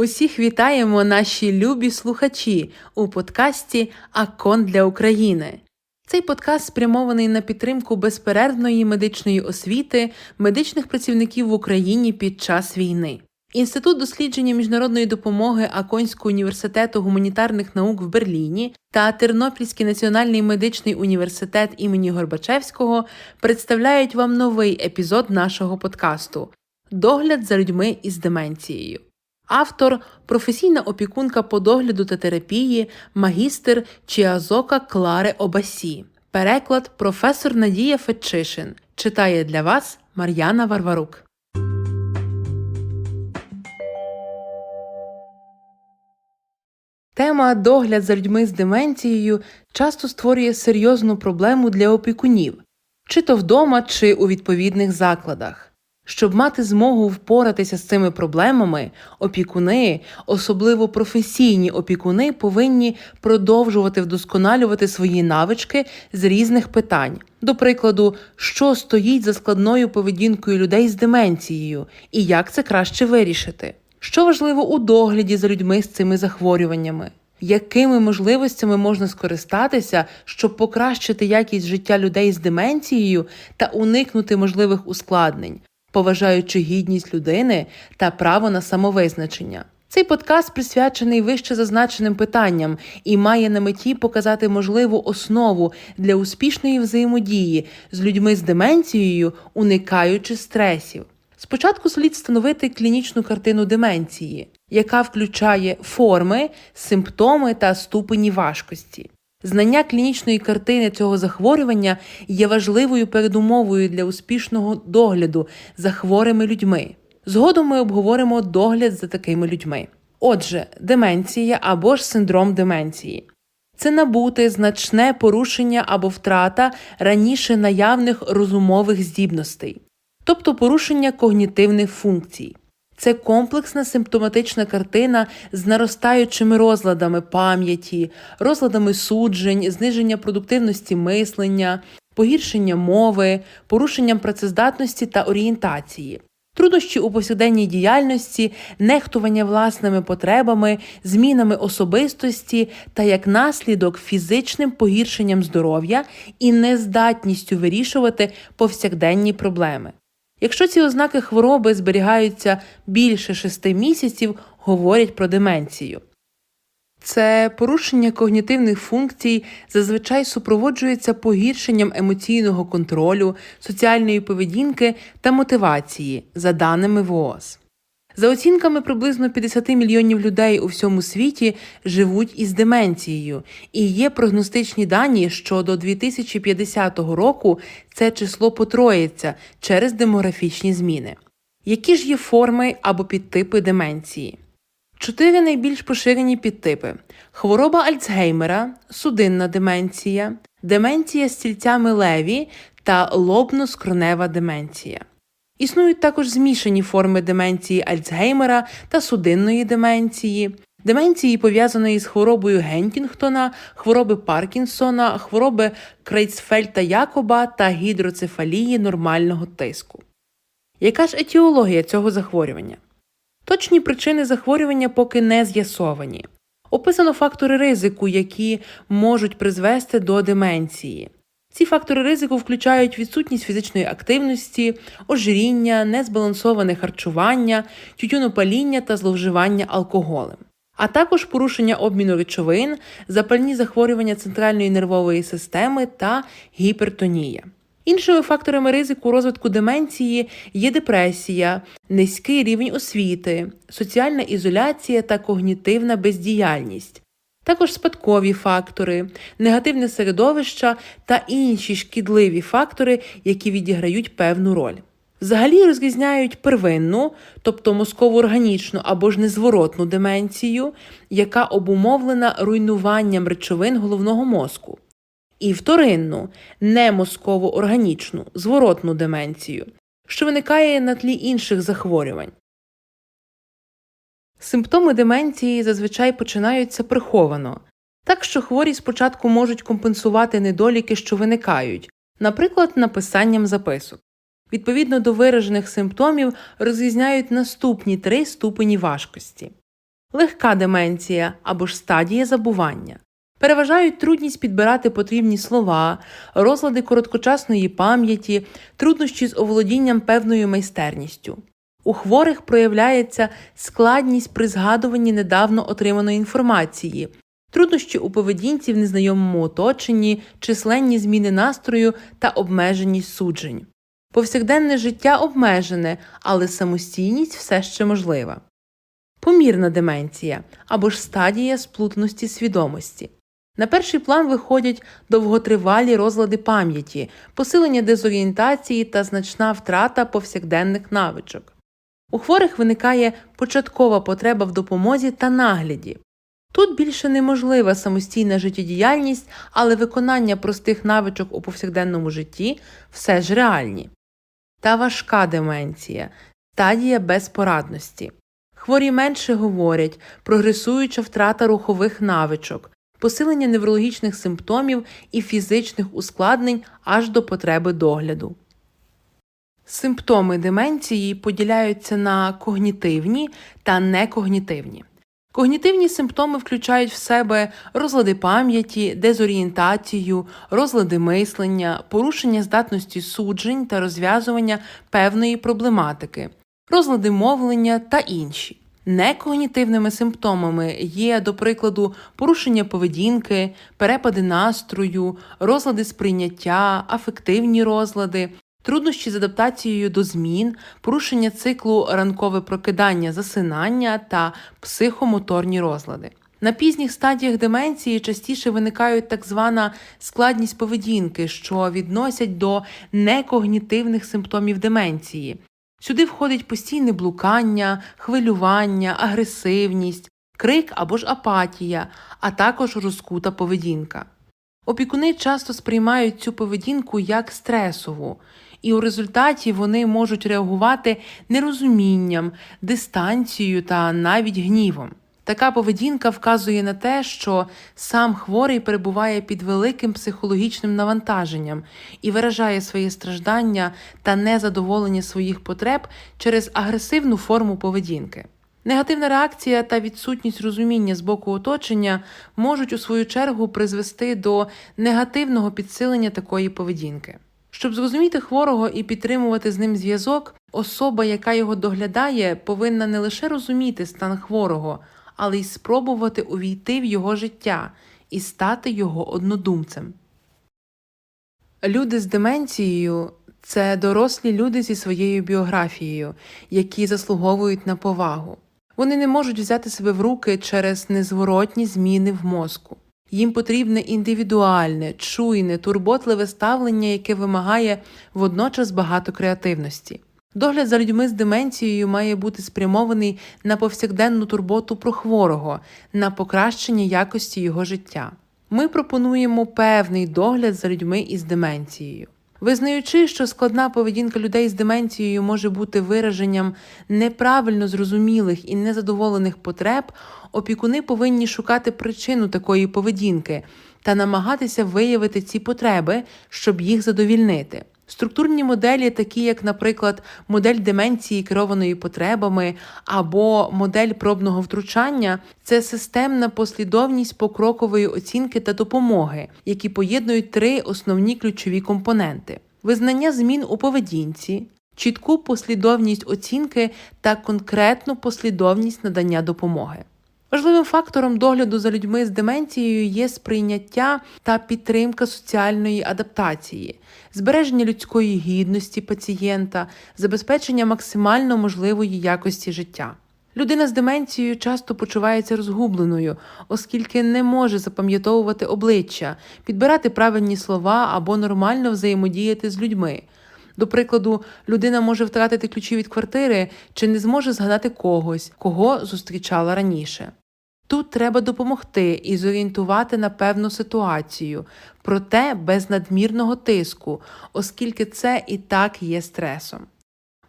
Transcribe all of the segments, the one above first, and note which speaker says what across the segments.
Speaker 1: Усіх вітаємо наші любі слухачі у подкасті Акон для України. Цей подкаст спрямований на підтримку безперервної медичної освіти медичних працівників в Україні під час війни. Інститут дослідження міжнародної допомоги Аконського університету гуманітарних наук в Берліні та Тернопільський національний медичний університет імені Горбачевського представляють вам новий епізод нашого подкасту Догляд за людьми із деменцією. Автор професійна опікунка по догляду та терапії, магістр Чіазока Кларе Обасі. Переклад професор Надія Фетчишин. Читає для вас Мар'яна Варварук. Тема догляд за людьми з деменцією часто створює серйозну проблему для опікунів, чи то вдома, чи у відповідних закладах. Щоб мати змогу впоратися з цими проблемами, опікуни, особливо професійні опікуни, повинні продовжувати вдосконалювати свої навички з різних питань. До прикладу, що стоїть за складною поведінкою людей з деменцією і як це краще вирішити, що важливо у догляді за людьми з цими захворюваннями. Якими можливостями можна скористатися, щоб покращити якість життя людей з деменцією та уникнути можливих ускладнень, поважаючи гідність людини та право на самовизначення. Цей подкаст присвячений вище зазначеним питанням і має на меті показати можливу основу для успішної взаємодії з людьми з деменцією, уникаючи стресів. Спочатку слід встановити клінічну картину деменції, яка включає форми, симптоми та ступені важкості. Знання клінічної картини цього захворювання є важливою передумовою для успішного догляду за хворими людьми. Згодом ми обговоримо догляд за такими людьми. Отже, деменція або ж синдром деменції це набути значне порушення або втрата раніше наявних розумових здібностей, тобто порушення когнітивних функцій. Це комплексна симптоматична картина з наростаючими розладами пам'яті, розладами суджень, зниження продуктивності мислення, погіршення мови, порушенням працездатності та орієнтації. Труднощі у повсякденній діяльності, нехтування власними потребами, змінами особистості та як наслідок фізичним погіршенням здоров'я і нездатністю вирішувати повсякденні проблеми. Якщо ці ознаки хвороби зберігаються більше шести місяців, говорять про деменцію. Це порушення когнітивних функцій зазвичай супроводжується погіршенням емоційного контролю, соціальної поведінки та мотивації, за даними ВООЗ. За оцінками, приблизно 50 мільйонів людей у всьому світі живуть із деменцією, і є прогностичні дані, що до 2050 року це число потроїться через демографічні зміни. Які ж є форми або підтипи деменції? Чотири найбільш поширені підтипи: хвороба Альцгеймера, судинна деменція, деменція з стільцями леві та лобно-скронева деменція. Існують також змішані форми деменції Альцгеймера та судинної деменції, деменції пов'язаної з хворобою Гентінгтона, хвороби Паркінсона, хвороби Крейцфельта Якоба та гідроцефалії нормального тиску. Яка ж етіологія цього захворювання? Точні причини захворювання поки не з'ясовані. Описано фактори ризику, які можуть призвести до деменції. Ці фактори ризику включають відсутність фізичної активності, ожиріння, незбалансоване харчування, тютюнопаління та зловживання алкоголем, а також порушення обміну речовин, запальні захворювання центральної нервової системи та гіпертонія. Іншими факторами ризику розвитку деменції є депресія, низький рівень освіти, соціальна ізоляція та когнітивна бездіяльність також спадкові фактори, негативне середовище та інші шкідливі фактори, які відіграють певну роль. Взагалі розрізняють первинну, тобто мозково-органічну або ж незворотну деменцію, яка обумовлена руйнуванням речовин головного мозку, і вторинну, немозково-органічну, зворотну деменцію, що виникає на тлі інших захворювань. Симптоми деменції зазвичай починаються приховано, так що хворі спочатку можуть компенсувати недоліки, що виникають, наприклад, написанням записок. Відповідно до виражених симптомів розрізняють наступні три ступені важкості. легка деменція або ж стадія забування. Переважають трудність підбирати потрібні слова, розлади короткочасної пам'яті, труднощі з оволодінням певною майстерністю. У хворих проявляється складність при згадуванні недавно отриманої інформації, труднощі у поведінці в незнайомому оточенні, численні зміни настрою та обмеженість суджень. Повсякденне життя обмежене, але самостійність все ще можлива. Помірна деменція або ж стадія сплутності свідомості. На перший план виходять довготривалі розлади пам'яті, посилення дезорієнтації та значна втрата повсякденних навичок. У хворих виникає початкова потреба в допомозі та нагляді. Тут більше неможлива самостійна життєдіяльність, але виконання простих навичок у повсякденному житті все ж реальні. Та важка деменція стадія безпорадності. Хворі менше говорять, прогресуюча втрата рухових навичок, посилення неврологічних симптомів і фізичних ускладнень аж до потреби догляду. Симптоми деменції поділяються на когнітивні та некогнітивні. Когнітивні симптоми включають в себе розлади пам'яті, дезорієнтацію, розлади мислення, порушення здатності суджень та розв'язування певної проблематики, розлади мовлення та інші. Некогнітивними симптомами є, до прикладу, порушення поведінки, перепади настрою, розлади сприйняття, афективні розлади, труднощі з адаптацією до змін, порушення циклу ранкове прокидання, засинання та психомоторні розлади. На пізніх стадіях деменції частіше виникають так звана складність поведінки, що відносять до некогнітивних симптомів деменції. Сюди входить постійне блукання, хвилювання, агресивність, крик або ж апатія, а також розкута поведінка. Опікуни часто сприймають цю поведінку як стресову, і у результаті вони можуть реагувати нерозумінням, дистанцією та навіть гнівом. Така поведінка вказує на те, що сам хворий перебуває під великим психологічним навантаженням і виражає своє страждання та незадоволення своїх потреб через агресивну форму поведінки. Негативна реакція та відсутність розуміння з боку оточення можуть у свою чергу призвести до негативного підсилення такої поведінки. Щоб зрозуміти хворого і підтримувати з ним зв'язок, особа, яка його доглядає, повинна не лише розуміти стан хворого, але й спробувати увійти в його життя і стати його однодумцем. Люди з деменцією це дорослі люди зі своєю біографією, які заслуговують на повагу. Вони не можуть взяти себе в руки через незворотні зміни в мозку. Їм потрібне індивідуальне, чуйне, турботливе ставлення, яке вимагає водночас багато креативності. Догляд за людьми з деменцією має бути спрямований на повсякденну турботу про хворого, на покращення якості його життя. Ми пропонуємо певний догляд за людьми із деменцією. Визнаючи, що складна поведінка людей з деменцією може бути вираженням неправильно зрозумілих і незадоволених потреб, опікуни повинні шукати причину такої поведінки та намагатися виявити ці потреби, щоб їх задовільнити. Структурні моделі, такі як, наприклад, модель деменції керованої потребами або модель пробного втручання, це системна послідовність покрокової оцінки та допомоги, які поєднують три основні ключові компоненти: визнання змін у поведінці, чітку послідовність оцінки та конкретну послідовність надання допомоги. Важливим фактором догляду за людьми з деменцією є сприйняття та підтримка соціальної адаптації, збереження людської гідності пацієнта, забезпечення максимально можливої якості життя. Людина з деменцією часто почувається розгубленою, оскільки не може запам'ятовувати обличчя, підбирати правильні слова або нормально взаємодіяти з людьми. До прикладу, людина може втратити ключі від квартири чи не зможе згадати когось, кого зустрічала раніше. Тут треба допомогти і зорієнтувати на певну ситуацію, проте без надмірного тиску, оскільки це і так є стресом.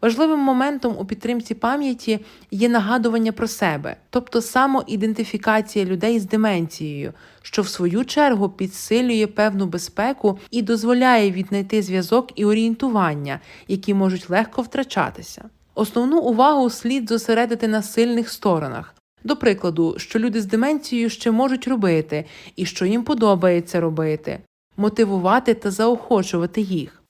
Speaker 1: Важливим моментом у підтримці пам'яті є нагадування про себе, тобто самоідентифікація людей з деменцією, що в свою чергу підсилює певну безпеку і дозволяє віднайти зв'язок і орієнтування, які можуть легко втрачатися. Основну увагу слід зосередити на сильних сторонах До прикладу, що люди з деменцією ще можуть робити і що їм подобається робити, мотивувати та заохочувати їх.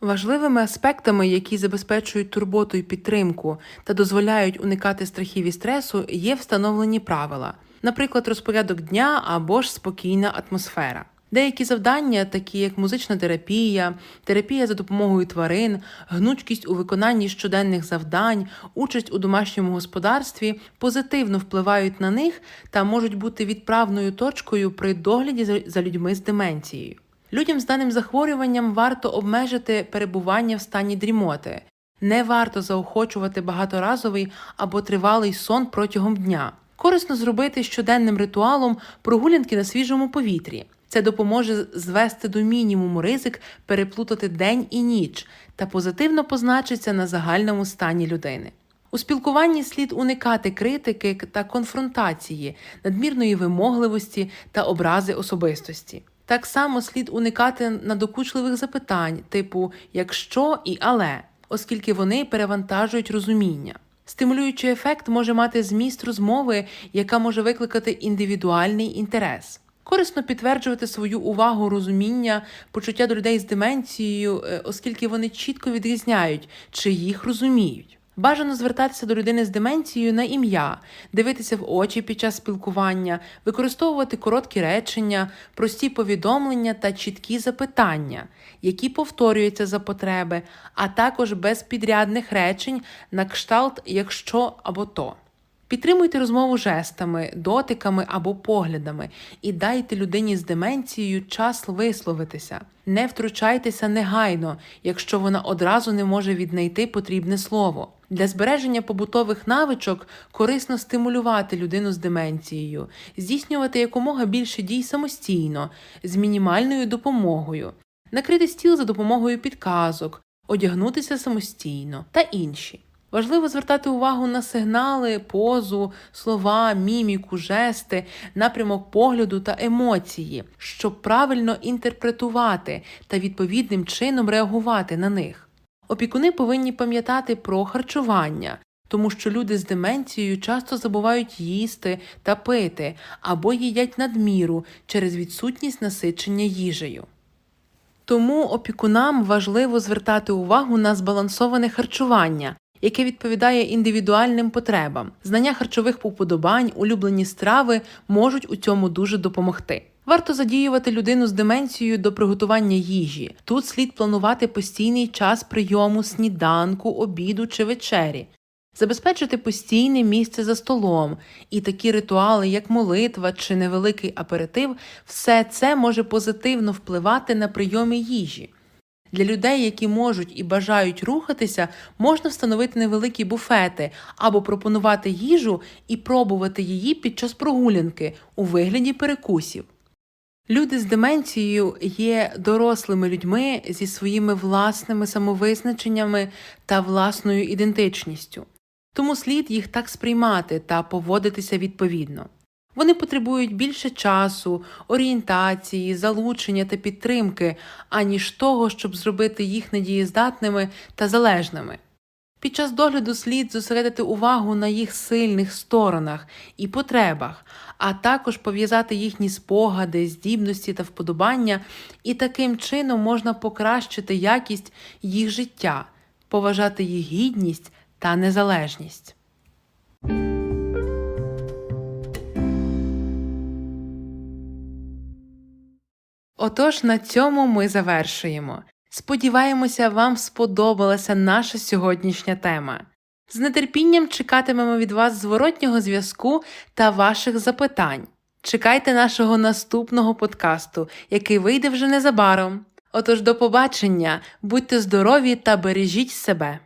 Speaker 1: Важливими аспектами, які забезпечують турботу і підтримку та дозволяють уникати страхів і стресу, є встановлені правила, наприклад, розпорядок дня або ж спокійна атмосфера. Деякі завдання, такі як музична терапія, терапія за допомогою тварин, гнучкість у виконанні щоденних завдань, участь у домашньому господарстві, позитивно впливають на них та можуть бути відправною точкою при догляді за- людьми з деменцією. Людям з даним захворюванням варто обмежити перебування в стані дрімоти. Не варто заохочувати багаторазовий або тривалий сон протягом дня. Корисно зробити щоденним ритуалом прогулянки на свіжому повітрі. Це допоможе звести до мінімуму ризик переплутати день і ніч та позитивно позначиться на загальному стані людини. У спілкуванні слід уникати критики та конфронтації, надмірної вимогливості та образи особистості. Так само слід уникати надокучливих запитань, типу якщо і але, оскільки вони перевантажують розуміння. Стимулюючий ефект може мати зміст розмови, яка може викликати індивідуальний інтерес. Корисно підтверджувати свою увагу, розуміння, почуття до людей з деменцією, е, оскільки вони чітко відрізняють, чи їх розуміють. Бажано звертатися до людини з деменцією на ім'я, дивитися в очі під час спілкування, використовувати короткі речення, прості повідомлення та чіткі запитання, які повторюються за потреби, а також без підрядних речень на кшталт якщо або то. Підтримуйте розмову жестами, дотиками або поглядами і дайте людині з деменцією час висловитися. Не втручайтеся негайно, якщо вона одразу не може віднайти потрібне слово. Для збереження побутових навичок корисно стимулювати людину з деменцією, здійснювати якомога більше дій самостійно, з мінімальною допомогою, накрити стіл за допомогою підказок, одягнутися самостійно та інші. Важливо звертати увагу на сигнали, позу, слова, міміку, жести, напрямок погляду та емоції, щоб правильно інтерпретувати та відповідним чином реагувати на них. Опікуни повинні пам'ятати про харчування, тому що люди з деменцією часто забувають їсти та пити або їдять надміру через відсутність насичення їжею. Тому опікунам важливо звертати увагу на збалансоване харчування, яке відповідає індивідуальним потребам. Знання харчових уподобань, улюблені страви можуть у цьому дуже допомогти. Варто задіювати людину з деменцією до приготування їжі. Тут слід планувати постійний час прийому сніданку, обіду чи вечері. Забезпечити постійне місце за столом, і такі ритуали, як молитва чи невеликий аперитив, все це може позитивно впливати на прийоми їжі. Для людей, які можуть і бажають рухатися, можна встановити невеликі буфети або пропонувати їжу і пробувати її під час прогулянки у вигляді перекусів. Люди з деменцією є дорослими людьми зі своїми власними самовизначеннями та власною ідентичністю, тому слід їх так сприймати та поводитися відповідно. Вони потребують більше часу, орієнтації, залучення та підтримки, аніж того, щоб зробити їх недієздатними та залежними. Під час догляду слід зосередити увагу на їх сильних сторонах і потребах, а також пов'язати їхні спогади, здібності та вподобання, і таким чином можна покращити якість їх життя, поважати їх гідність та незалежність. Отож, на цьому ми завершуємо. Сподіваємося, вам сподобалася наша сьогоднішня тема. З нетерпінням чекатимемо від вас зворотнього зв'язку та ваших запитань. Чекайте нашого наступного подкасту, який вийде вже незабаром. Отож, до побачення, будьте здорові та бережіть себе!